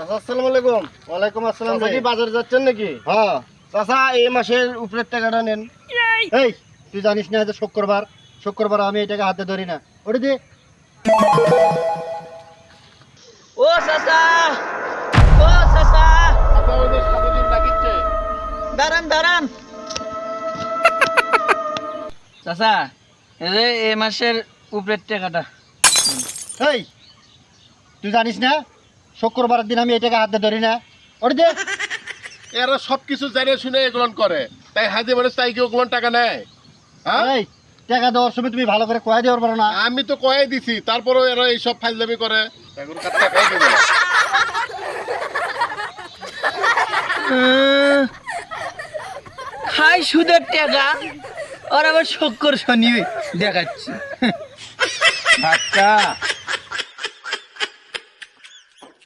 চাচা আসসালামু আলাইকুম। ওয়ালাইকুম আসসালাম কি বাজারে যাচ্ছেন নাকি? হ্যাঁ। চাচা এই মাসের উপরের টাকাটা নেন। এই! তুই জানিস না যে শুক্রবার? শুক্রবার আমি এটাকে হাতে ধরি না। ওটা দিয়ে ও চাচা! ও চাচা! দাঁড়ান দাঁড়ান। চাচা এই যে মাসের উপরের টাকাটা। এই তুই জানিস না শুক্রবারের দিন আমি এটাকে হাতে ধরি না। এরা সবকিছু জানিয়ে শুনে এগুলো করে। তাই হাজি মানুষ তাই কি ওগুলো টাকা নেয়। হ্যাঁ? টাকা দেওয়ার সময় তুমি ভালো করে কয়ে দেওয়ার পারো না। আমি তো কয়ে দিছি তারপরেও এরা এইসব ফাইজলামি করে। এখনকার টাকাই দেবে খাই সুদের টাকা। আর আবার শক্কর শনি দেখাচ্ছি। ধাক্কা